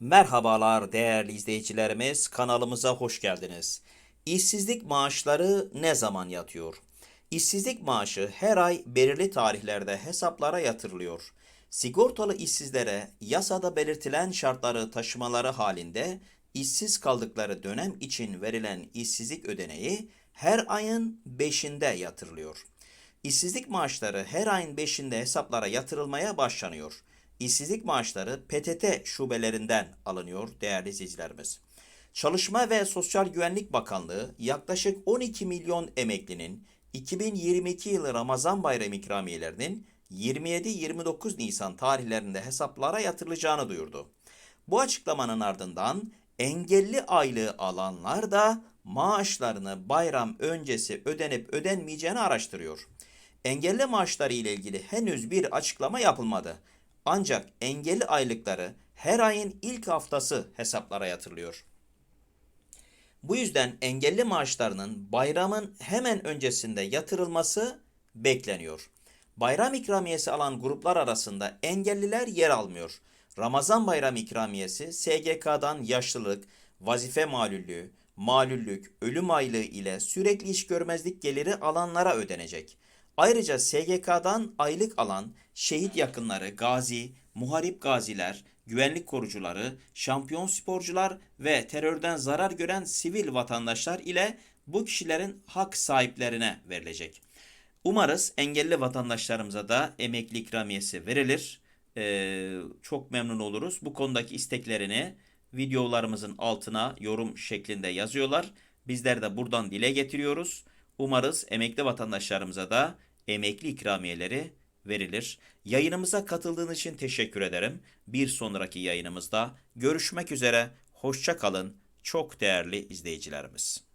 Merhabalar değerli izleyicilerimiz, kanalımıza hoş geldiniz. İşsizlik maaşları ne zaman yatıyor? İşsizlik maaşı her ay belirli tarihlerde hesaplara yatırılıyor. Sigortalı işsizlere yasada belirtilen şartları taşımaları halinde işsiz kaldıkları dönem için verilen işsizlik ödeneği her ayın 5'inde yatırılıyor. İşsizlik maaşları her ayın 5'inde hesaplara yatırılmaya başlanıyor. İşsizlik maaşları PTT şubelerinden alınıyor değerli izleyicilerimiz. Çalışma ve Sosyal Güvenlik Bakanlığı yaklaşık 12 milyon emeklinin 2022 yılı Ramazan bayramı ikramiyelerinin 27-29 Nisan tarihlerinde hesaplara yatırılacağını duyurdu. Bu açıklamanın ardından engelli aylığı alanlar da maaşlarını bayram öncesi ödenip ödenmeyeceğini araştırıyor. Engelli maaşları ile ilgili henüz bir açıklama yapılmadı. Ancak engelli aylıkları her ayın ilk haftası hesaplara yatırılıyor. Bu yüzden engelli maaşlarının bayramın hemen öncesinde yatırılması bekleniyor. Bayram ikramiyesi alan gruplar arasında engelliler yer almıyor. Ramazan bayram ikramiyesi SGK'dan yaşlılık, vazife malüllüğü, malüllük, ölüm aylığı ile sürekli iş görmezlik geliri alanlara ödenecek. Ayrıca SGK'dan aylık alan şehit yakınları, gazi, muharip gaziler, güvenlik korucuları, şampiyon sporcular ve terörden zarar gören sivil vatandaşlar ile bu kişilerin hak sahiplerine verilecek. Umarız engelli vatandaşlarımıza da emekli ikramiyesi verilir. Ee, çok memnun oluruz. Bu konudaki isteklerini videolarımızın altına yorum şeklinde yazıyorlar. Bizler de buradan dile getiriyoruz. Umarız emekli vatandaşlarımıza da emekli ikramiyeleri verilir. Yayınımıza katıldığın için teşekkür ederim. Bir sonraki yayınımızda görüşmek üzere. Hoşça kalın. Çok değerli izleyicilerimiz.